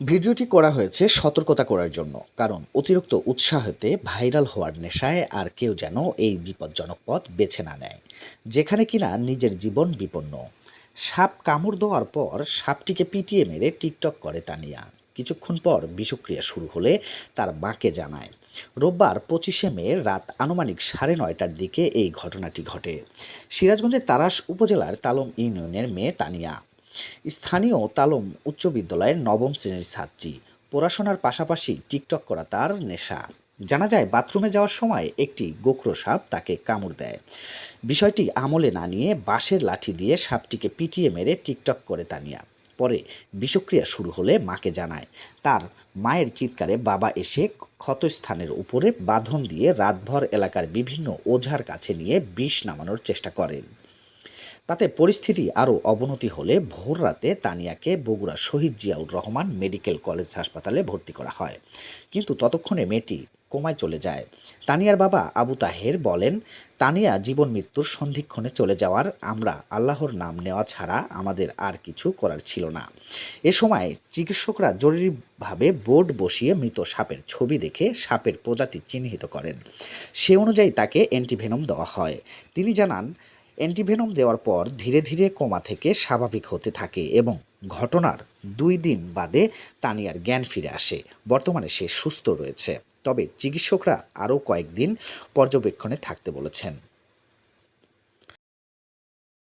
ভিডিওটি করা হয়েছে সতর্কতা করার জন্য, কারণ অতিরিক্ত উৎসাহতে ভাইরাল হওয়ার নেশায় আর কেউ যেন এই বিপজ্জনক পথ বেছে না নেয়, যেখানে কিনা নিজের জীবন বিপন্ন। সাপ কামড় দেওয়ার পর সাপটিকে পিটিয়ে মেরে টিকটক করে তানিয়া। কিছুক্ষণ পর বিষক্রিয়া শুরু হলে তার মাকে জানায়। রোববার পঁচিশে মে রাত আনুমানিক সাড়ে নয়টার দিকে এই ঘটনাটি ঘটে। সিরাজগঞ্জের তারাস উপজেলার তালম ইউনিয়নের মেয়ে তানিয়া। স্থানীয় তালম উচ্চ বিদ্যালয়ের নবম শ্রেণির ছাত্রী। পড়াশোনার পাশাপাশি টিকটক করা তার নেশা। জানা যায়, বাথরুমে যাওয়ার সময় একটি গোখরো সাপ তাকে কামড় দেয়। বিষয়টি আমলে না নিয়ে বাঁশের লাঠি দিয়ে সাপটিকে পিটিয়ে মেরে টিকটক করে তানিয়া। পরে বিষক্রিয়া শুরু হলে মাকে জানায়, তার মায়ের চিৎকারে বাবা এসে ক্ষতস্থানের উপরে বাঁধন দিয়ে রাতভর এলাকার বিভিন্ন ওঝার কাছে নিয়ে বিষ নামানোর চেষ্টা করেন। তাতে পরিস্থিতি আরও অবনতি হলে ভোর রাতে তানিয়াকে বগুড়া শহীদ জিয়াউর রহমান মেডিকেল কলেজ হাসপাতালে ভর্তি করা হয়। কিন্তু ততক্ষণে মেয়েটি কোমায় চলে যায়। তানিয়ার বাবা আবু তাহের বলেন, তানিয়া জীবন মৃত্যুর সন্ধিক্ষণে চলে যাওয়ার আমরা আল্লাহর নাম নেওয়া ছাড়া আমাদের আর কিছু করার ছিল না। এ সময় চিকিৎসকরা জরুরিভাবে বোর্ড বসিয়ে মৃত সাপের ছবি দেখে সাপের প্রজাতি চিহ্নিত করেন। সে অনুযায়ী তাকে অ্যান্টিভেনম দেওয়া হয়। তিনি জানান অ্যান্টিভেনম দেওয়ার পর ধীরে ধীরে কোমা থেকে স্বাভাবিক হতে থাকে এবং ঘটনার দুই দিন বাদে তানিয়ার জ্ঞান ফিরে আসে। বর্তমানে সে সুস্থ রয়েছে। তবে চিকিৎসকরা আরও কয়েকদিন পর্যবেক্ষণে থাকতে বলেছেন।